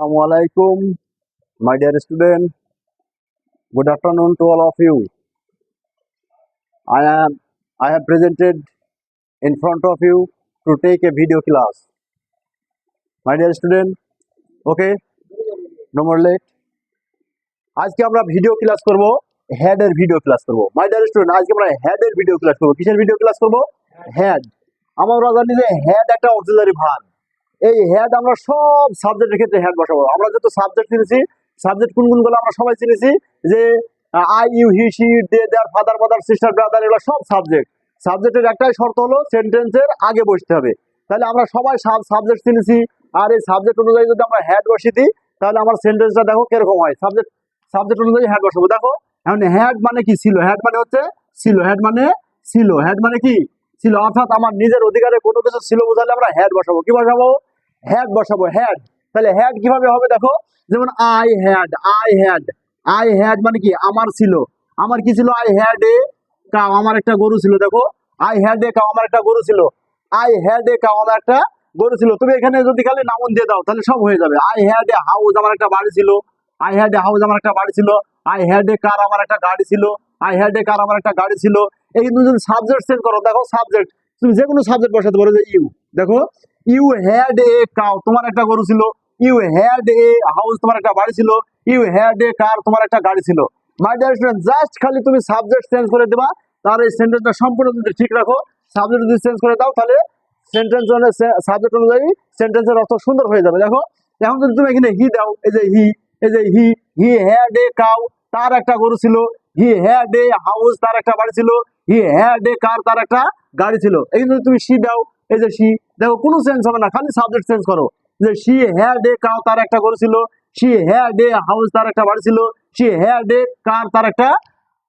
আসসালামু আলাইকুম my dear student good afternoon to all of you I am I have presented in front of you to take a video class my dear student okay number let আজকে আমরা video class করব had video class করব। My dear student আজকে আমরা had video class করব। কিসের video class করব? Had আমরা জানি যে হ্যাড একটা অক্সিলারি ভার্ব এই হেড আমরা সব সাবজেক্টের ক্ষেত্রে হেড বসাবো। আমরা যত সাবজেক্ট চিনেছি সাবজেক্ট কোন কোনগুলো আমরা সবাই চিনেছি, যে I you he she they their father mother sister brother এগুলো সব সাবজেক্ট সাবজেক্টের একটাই শর্ত হলো সেন্টেন্সের আগে বসতে হবে। তাহলে আমরা সবাই সব সাবজেক্ট চিনেছি, আর এই সাবজেক্ট অনুযায়ী যদি আমরা হেড বসিয়ে দিই, তাহলে আমার সেন্টেন্সটা দেখো কীরকম হয়। সাবজেক্ট সাবজেক্ট অনুযায়ী হেড বসাবো। দেখো, এখন হেড মানে কি ছিল? হেড মানে হচ্ছে ছিল। হেড মানে ছিল। হেড মানে কি? ছিল। অর্থাৎ আমার নিজের অধিকারে কোনো কিছু ছিল বোঝালে আমরা হেড বসাবো। কি বসাবো? হেড বসাবো হেড তাহলে হেড কীভাবে হবে দেখো? যেমন I had I had I had মানে কি? আমার ছিল। আমার কি ছিল? আই হ্যাড এ কাউ আমার একটা গরু ছিল, দেখো। আই হ্যাড এ কাউ আমার একটা গরু ছিল। আই হ্যাড এ কাউ আমার একটা গরু ছিল। তুমি এখানে যদি খালি নামন দিয়ে দাও, তাহলে সব হয়ে যাবে। আই হ্যাড এ হাউস আমার একটা বাড়ি ছিল। আই হ্যাড এ হাউস আমার একটা বাড়ি ছিল। আই হ্যাড এ কার আমার একটা গাড়ি ছিল। আই হ্যাড এ কার আমার একটা গাড়ি ছিল। এই যদি সাবজেক্ট চেঞ্জ করো। দেখো সাবজেক্ট তুমি যে কোনো সাবজেক্ট বসাতে পারো যে ইউ দেখো ইউ হ্যাড এ কাউ তোমার একটা গরু ছিল। ইউ হ্যাড এ হাউস তোমার একটা বাড়ি ছিল। ইউ হ্যাড এ কার তোমার একটা গাড়ি ছিল। মাই ডিয়ার স্টুডেন্ট জাস্ট খালি তুমি সাবজেক্ট চেঞ্জ করে দেবা তার এই সেন্টেন্সটা সম্পূর্ণ যদি ঠিক রাখো সাবজেক্ট যদি চেঞ্জ করে দাও, তাহলে সেন্টেন্স সাবজেক্ট অনুযায়ী সেন্টেন্সের অর্থ সুন্দর হয়ে যাবে। দেখো, এখন যদি তুমি এখানে হি দাও, এই যে হি এই যে হি হি হ্যাড এ কাউ তার একটা গরু ছিল। হি হ্যাড এ হাউস তার একটা বাড়ি ছিল। হি হ্যাড এ কার তার একটা গাড়ি ছিল। এই যদি তুমি সি দাও এই যে সি দেখো কোনো চেঞ্জ হবে না, খালি সাবজেক্ট চেঞ্জ করো। যে সি হ্যাড এ কাউ তার একটা গরু ছিল। সি হ্যাড এ হাউস তার একটা বাড়ি ছিল। সি হ্যাড এ কার তার একটা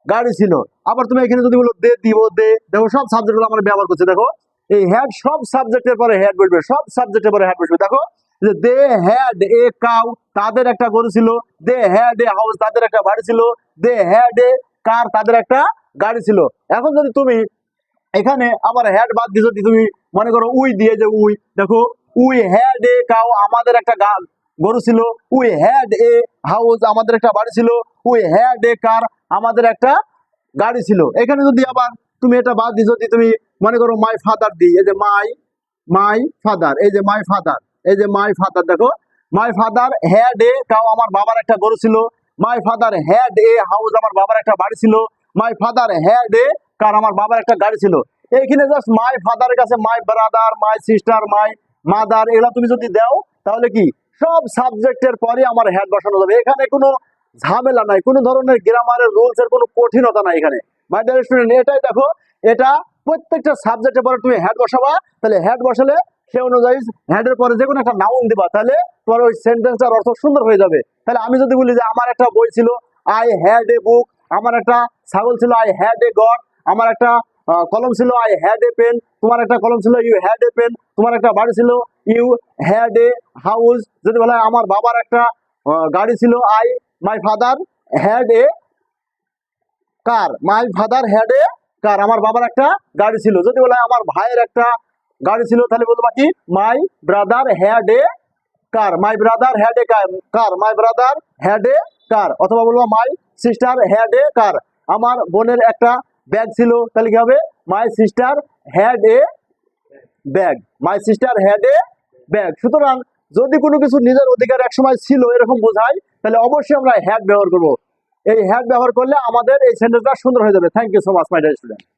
গাড়ি ছিল। আবার তুমি এখানে যদি বলো, দে, দিব, দে, দেখো সব সাবজেক্ট আমরা ব্যবহার করছি, দেখো। এই হ্যাড সব সাবজেক্টের পরে হ্যাড বসবে, সব সাবজেক্টের পরে হ্যাড বসবে, দেখো। যে দে হ্যাড এ কাউ তাদের একটা গরু ছিল। দে হ্যাড এ হাউস তাদের একটা বাড়ি ছিল। দে হ্যাড এ কার তাদের একটা গাড়ি ছিল। এখন যদি তুমি এখানে আবার হ্যাড বাদ দিয়ে তুমি মনে করো উই দিয়ে যে উই, দেখো, উই হ্যাড এ কাউ আমাদের একটা গা- গরু ছিল, উই হ্যাড এ হাউস আমাদের একটা বাড়ি ছিল, উই হ্যাড এ কার আমাদের একটা গাড়ি ছিল। এখানে যদি আবার তুমি এটা বাদ দিয়ে যদি তুমি মনে করো মাই ফাদার দিই এই যে মাই মাই ফাদার এই যে মাই ফাদার এই যে মাই ফাদার দেখো my father had a cow আমার বাবার একটা গরু ছিল my father had a house আমার বাবার একটা বাড়ি ছিল my father had a car আমার বাবার একটা গাড়ি ছিল। এইখানে জাস্ট মাই ফাদারের কাছে my brother my sister my mother এগুলা তুমি যদি দাও, তাহলে কি? সব সাবজেক্টের পরে আমার হ্যাড বসানো যাবে। এখানে কোনো ঝামেলা নাই, কোনো ধরনের গ্রামারের রুলস এর কোনো কঠিনতা নাই এখানে। মাই ডিয়ার স্টুডেন্ট এটাই দেখো, এটা প্রত্যেকটা সাবজেক্টের পরে তুমি হ্যাড বসাবা। তাহলে হ্যাড বসালে সে অনুযায়ী হ্যাডের পরে যে কোনো একটা নাউন দিবা। তাহলে তোমার ওই সেন্টেন্সটার অর্থ সুন্দর হয়ে যাবে। তাহলে আমি যদি বলি যে, আমার একটা বই ছিল আই হ্যাড এ বুক আমার একটা ছাগল ছিল আই হ্যাড এ গড আমার একটা কলম ছিল আই হ্যাড এ পেন তোমার একটা কলম ছিল ইউ হ্যাড এ পেন তোমার একটা বাড়ি ছিল ইউ হ্যাড এ হাউস যদি বলা হয়, আমার বাবার একটা গাড়ি ছিল I my father had a car my father had a car আমার বাবার একটা গাড়ি ছিল। যদি বলা হয়, আমার ভাইয়ের একটা গাড়ি ছিল, তাহলে বলব কি? My brother had a car my brother had a car my brother had a car অথবা বলব মাই সিস্টার হ্যাড এ কার আমার বোনের একটা ব্যাগ ছিল, তাহলে কি হবে? My sister had a bag my sister had a bag সুতরাং যদি কোনো কিছু নিজের অধিকার একসময় ছিল, এরকম বোঝায়, তাহলে অবশ্যই আমরা হ্যাড ব্যবহার করব। এই হ্যাড ব্যবহার করলে আমাদের এই সেন্টেন্সটা সুন্দর হয়ে যাবে। Thank you so much my dear student